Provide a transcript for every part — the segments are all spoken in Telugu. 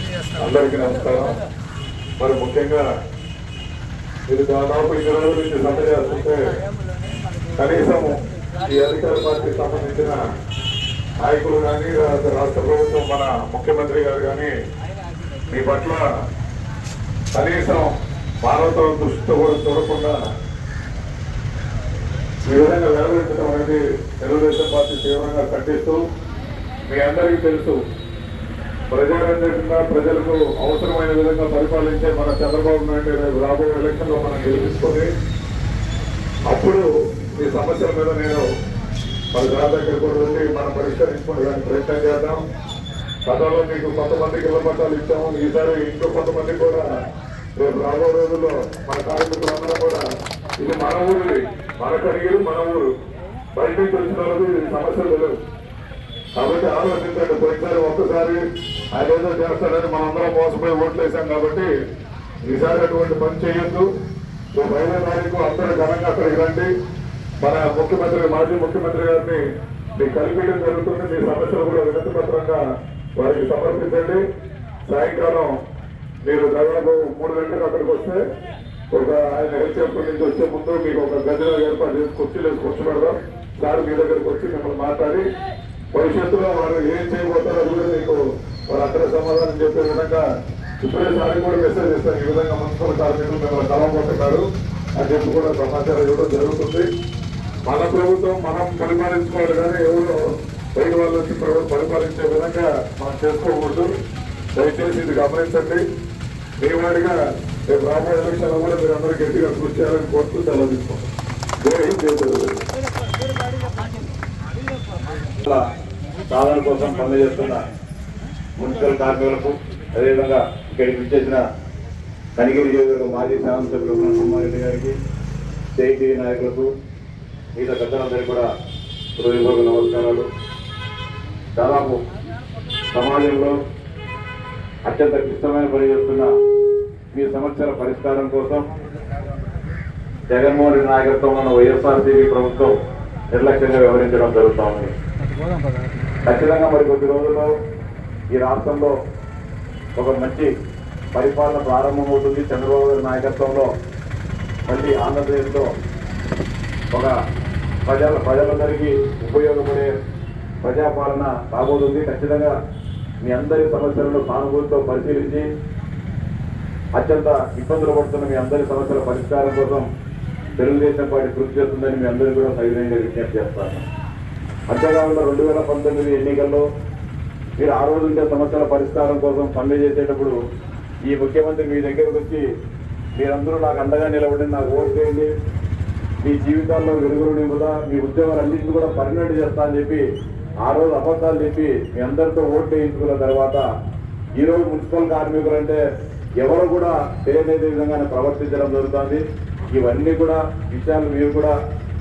అందరికీ నమస్కారం. మరి ముఖ్యంగా మీరు దాదాపు ఇరవై రోజుల నుంచి సమ్మె చేస్తుంటే కనీసం ఈ అధికార పార్టీకి సంబంధించిన నాయకులు కానీ రాష్ట్ర రాష్ట్ర ప్రభుత్వం మన ముఖ్యమంత్రి గారు కానీ మీ పట్ల కనీసం మానవత దృష్టితో కూడా చూడకుండా ఈ విధంగా వెలువరించడం అనేది తెలుగుదేశం పార్టీ తీవ్రంగా ఖండిస్తూ మీ అందరికీ తెలుసు. ప్రజారంజకంగా ప్రజలకు అవసరమైన విధంగా పరిపాలించే మన చంద్రబాబు నాయుడు రేపు రాబోయే ఎలక్షన్లో మనం గెలిపించుకొని అప్పుడు ఈ సమస్యల మీద నేను మన గారి దగ్గర కూడా వెళ్ళి మనం పరిష్కరించుకోవడానికి ప్రయత్నం చేద్దాం. గతంలో మీకు కొంతమందికి ఇళ్ళ పట్టాలు ఇచ్చాము. ఈసారి ఇంకో కొంతమంది కూడా రేపు రాబో రోజుల్లో మన కార్మికులందరూ కూడా ఇది మన ఊరి మన కడిగిలు మన ఊరు. బయటకు తెలిసిన సమస్యలు లేవు. కాబట్టి ఆలోచించండి. పోయినసారి ఒక్కసారి ఆయన ఏదో చేస్తాడని మనందరం మోసపోయి ఓట్లు వేసాం కాబట్టి ఈసారి అటువంటి పని చేయొద్దు. రేపు ఐదో తారీఖు అందరూ ఘనంగా అక్కడికి రండి. మన ముఖ్యమంత్రి మాజీ ముఖ్యమంత్రి గారిని మీ కలిపించడం జరుగుతుంది. మీ సమస్యలు కూడా వినతి పత్రంగా వారికి సమర్పించండి. సాయంకాలం మీరు దాదాపు మూడు గంటలకు అక్కడికి వస్తే ఒక ఆయన హెల్త్ క్యాంప్ నుంచి వచ్చే ముందు మీకు ఒక గదిలో ఏర్పాటు చేసి కుర్చీలు వేసి కూర్చోబెడదాం. సార్ మీ దగ్గరకు వచ్చి మిమ్మల్ని మాట్లాడి భవిష్యత్తులో వారు ఏం చేయబోతారో కూడా మీకు వారు అక్కడ సమాధానం చెప్పే విధంగా ఇప్పుడే సారి కూడా మెసేజ్ ఇస్తాను ఈ విధంగా మున్సిపల్ కార్మికులు మిమ్మల్ని కలవబోతున్నారు అని చెప్పి కూడా సమాచారం ఇవ్వడం జరుగుతుంది. మన ప్రభుత్వం మనం పరిపాలించుకోవాలి కానీ ఎవరు బయట వాళ్ళు వచ్చి పరిపాలించే విధంగా మనం చేసుకోకూడదు. దయచేసి ఇది గమనించండి. మీ వాడిగా రేపు రాబోయే ఎలక్షన్లో కూడా మీరు అందరూ గట్టిగా కృషి చేయాలని కోరుతూ సెలవు తీసుకుంటాం. సాధన కోసం పనిచేస్తున్న మున్సిపల్ కార్మికులకు అదేవిధంగా ఇక్కడికి విచ్చేసిన కనిగిరి నియోజకవర్గ మాజీ శాసనసభ్యులు కుమారెడ్డి గారికి స్టేట్ నాయకులకు మిగతా పెద్దలందరికీ కూడా హృదయపూర్వక నమస్కారాలు. దాదాపు సమాజంలో అత్యంత క్లిష్టమైన పని చేస్తున్న మీ సమస్యల పరిష్కారం కోసం జగన్మోహన్ రెడ్డి నాయకత్వంలో ఉన్న వైఎస్ఆర్సీపీ ప్రభుత్వం నిర్లక్ష్యంగా వ్యవహరించడం జరుగుతూ ఉంది. ఖచ్చితంగా మరి కొద్ది రోజుల్లో ఈ రాష్ట్రంలో ఒక మంచి పరిపాలన ప్రారంభమవుతుంది. చంద్రబాబు గారి నాయకత్వంలో మళ్ళీ ఆంధ్రప్రదేశ్లో ఒక ప్రజల ప్రజలందరికీ ఉపయోగపడే ప్రజాపాలన రాబోతుంది. ఖచ్చితంగా మీ అందరి సమస్యలను సానుభూతితో పరిశీలించి అత్యంత ఇబ్బందులు పడుతున్న మీ అందరి సమస్యల పరిష్కారం కోసం తెలుగుదేశం పార్టీ కృషి చేస్తుందని మీ అందరికీ కూడా సవినయంగా విజ్ఞప్తి చేస్తాను. అంతేకాకుండా రెండు వేల పంతొమ్మిది ఎన్నికల్లో మీరు ఆ రోజు ఉండే సమస్యల పరిష్కారం కోసం పనులు చేసేటప్పుడు ఈ ముఖ్యమంత్రి మీ దగ్గరకు వచ్చి మీరందరూ నాకు అండగా నిలబడి నాకు ఓటు చేయండి మీ జీవితాల్లో వెలుగులు నింపుదా మీ ఉద్యోగాలన్నింటినీ కూడా పర్మనెంట్ చేస్తా అని చెప్పి ఆ రోజు అబద్ధాలు చెప్పి మీ అందరితో ఓటు వేయించుకున్న తర్వాత ఈ రోజు మున్సిపల్ కార్మికులు అంటే ఎవరు కూడా తెలియని విధంగానే ప్రవర్తించడం జరుగుతుంది. ఇవన్నీ కూడా విషయాలు మీరు కూడా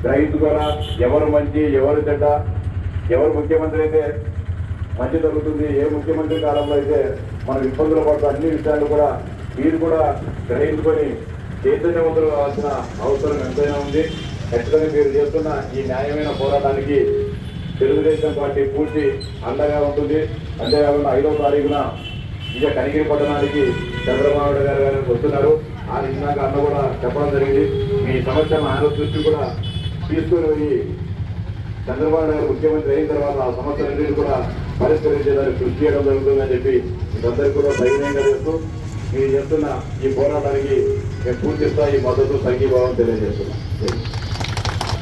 గ్రహించుకోరా ఎవరు మంచి ఎవరు చెడ్డ ఎవరు ముఖ్యమంత్రి అయితే మంచి జరుగుతుంది ఏ ముఖ్యమంత్రి కాలంలో అయితే మనం ఇబ్బందులు పడుతున్న అన్ని విషయాలు కూడా మీరు కూడా గ్రహించుకొని చైతన్యవంతులు కావాల్సిన అవసరం ఎంతైనా ఉంది. ఖచ్చితంగా మీరు చేస్తున్న ఈ న్యాయమైన పోరాటానికి తెలుగుదేశం పార్టీ పూర్తి అండగా ఉంటుంది. అంతేకాకుండా ఐదో తారీఖున ఇక కనిగిరి పట్టణానికి చంద్రబాబు నాయుడు గారు గారు వస్తున్నారు. ఆ ఇందాక అన్న కూడా చెప్పడం జరిగింది. మీ సమస్యను ఆయన దృష్టి కూడా తీసుకొని పోయి చంద్రబాబు నాయుడు ముఖ్యమంత్రి అయిన తర్వాత ఆ సమస్యలన్నింటినీ కూడా పరిష్కరించేదాన్ని కృషి చేయడం జరుగుతుందని చెప్పి మీరందరికీ కూడా ధైర్యంగా చేస్తూ మీరు చేస్తున్న ఈ పోరాటానికి మేము పూర్తి స్థాయి మద్దతు సంఘీభావం తెలియజేస్తున్నాం